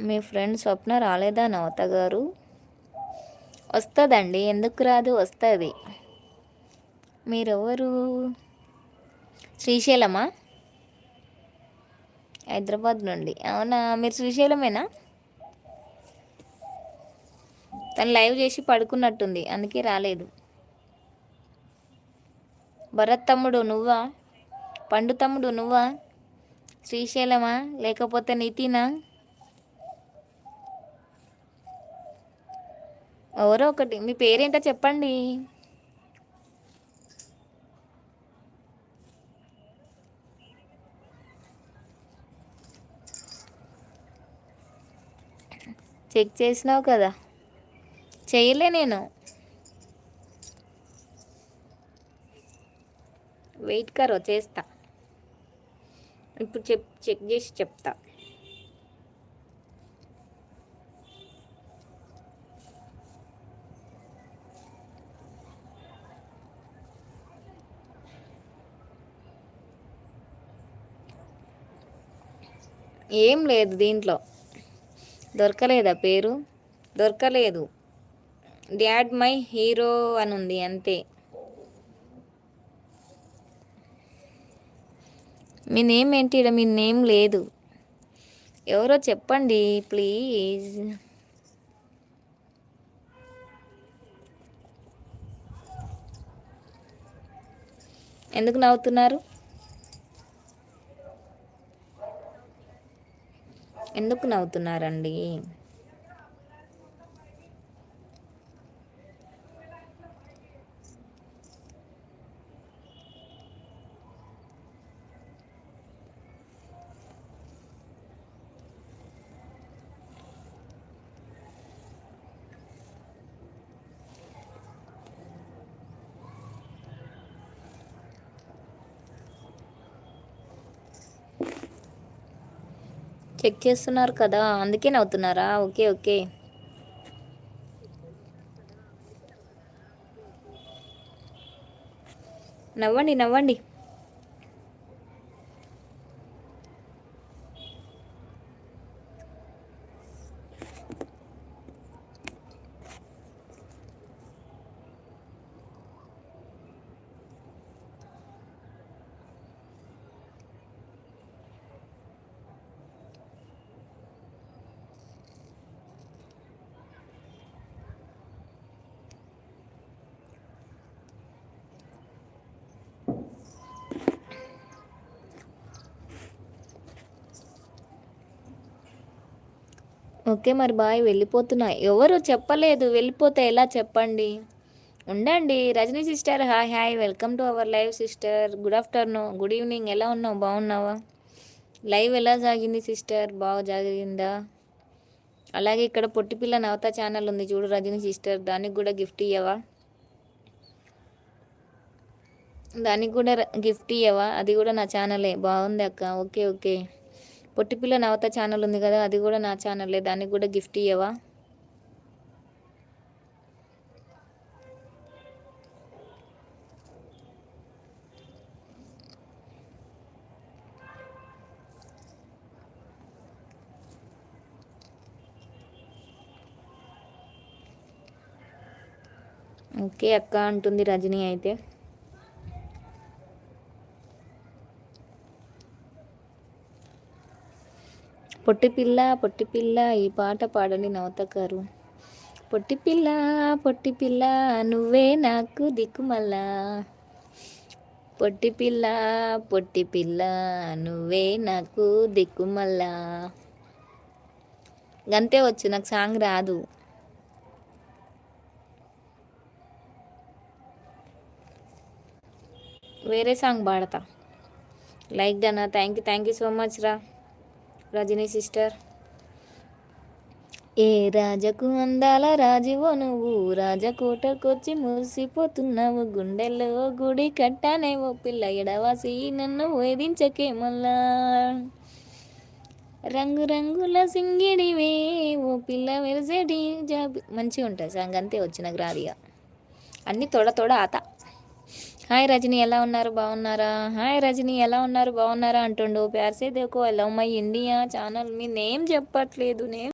మీ friend స్వప్న రాలేదా నవత గారు? వస్తుందండి ఎందుకు రాదు? వస్తుంది. మీరెవరు? శ్రీశైలమా? హైదరాబాద్ నుండి. అవునా మీరు శ్రీశైలమేనా? తను లైవ్ చేసి పడుకున్నట్టుంది అందుకే రాలేదు. భరత్ తమ్ముడు నువ్వా? పండు తమ్ముడు నువ్వా? శ్రీశైలమా? లేకపోతే నితినా? ఎవరో ఒకటి. మీ పేరేంటో చెప్పండి. చెక్ చేసినావు కదా. చేయలే నేను. వెయిట్ కరో చేస్తా. ఇప్పుడు చెప్ చెక్ చేసి చెప్తా. ఏం లేదు దీంట్లో. దొరకలేదా పేరు? దొరకలేదు. డాడ్ మై హీరో అని ఉంది అంతే. మీ నేమ్ ఏంటి? ఇక్కడ మీ నేమ్ లేదు. ఎవరో చెప్పండి ప్లీజ్. ఎందుకు నవ్వుతున్నారు? ఎందుకు నవ్వుతున్నారండి? చెక్ చేస్తున్నారు కదా అందుకే నవ్వుతున్నారా? Okay okay. నవ్వండి నవ్వండి. ఓకే మరి బాయ్ వెళ్ళిపోతున్నా. ఎవరు చెప్పలేదు వెళ్ళిపోతే ఎలా చెప్పండి? ఉండండి. Rajani sister hi hi. Welcome to our live sister. Good afternoon good evening. ఎలా ఉన్నావు? బాగున్నావా? లైవ్ ఎలా సాగింది సిస్టర్? బాగా జరిగిందా అలాగే ఇక్కడ పొట్టిపిల్ల నవత ఛానల్ ఉంది చూడు రజనీ సిస్టర్. దానికి కూడా గిఫ్ట్ ఇయ్యవా? దానికి కూడా గిఫ్ట్ ఇయ్యవా? అది కూడా నా ఛానలే. బాగుంది అక్క. Okay okay. Pottipilla Navatha channel ఉంది కదా అది కూడా నా ఛానల్లే దానికి కూడా గిఫ్ట్ ఇవ్వవా ఓకే అక్క అంటుంది రజనీ అయితే. పొట్టిపిల్ల పొట్టిపిల్ల ఈ పాట పాడని నవతకారు పొట్టిపిల్ల పొట్టిపిల్ల నువ్వే నాకు దిక్కుమల్లా. పొట్టిపిల్ల పొట్టిపిల్ల నువ్వే నాకు దిక్కుమల్లా. గంతే వచ్చు నాకు సాంగ్ రాదు. వేరే సాంగ్ పాడతా. Like డనా thank you thank you so much రా. రజనీ సిస్టర్. ఏ రాజకు అందాల రాజువో నువ్వు రాజకోటకొచ్చి మురిసిపోతున్నావు గుండెల్లో గుడి కట్టానేవో పిల్ల ఎడవాసి నన్ను వేధించకే మళ్ళా. రంగురంగుల సింగిడివే ఓ పిల్ల వెలిసేటి జాబి మంచిగా ఉంటుంది సాంగ్ అంతే వచ్చిన గ్రాదిగా. అన్నీ తొడ తొడ ఆత. హాయ్ రజని ఎలా ఉన్నారు? బాగున్నారా? హాయ్ రజని ఎలా ఉన్నారు? బాగున్నారా? అంటుండు. ప్యార్సే దేకో లవ్ మై ఇండియా ఛానల్. మీ నేమ్ చెప్పట్లేదు. నేమ్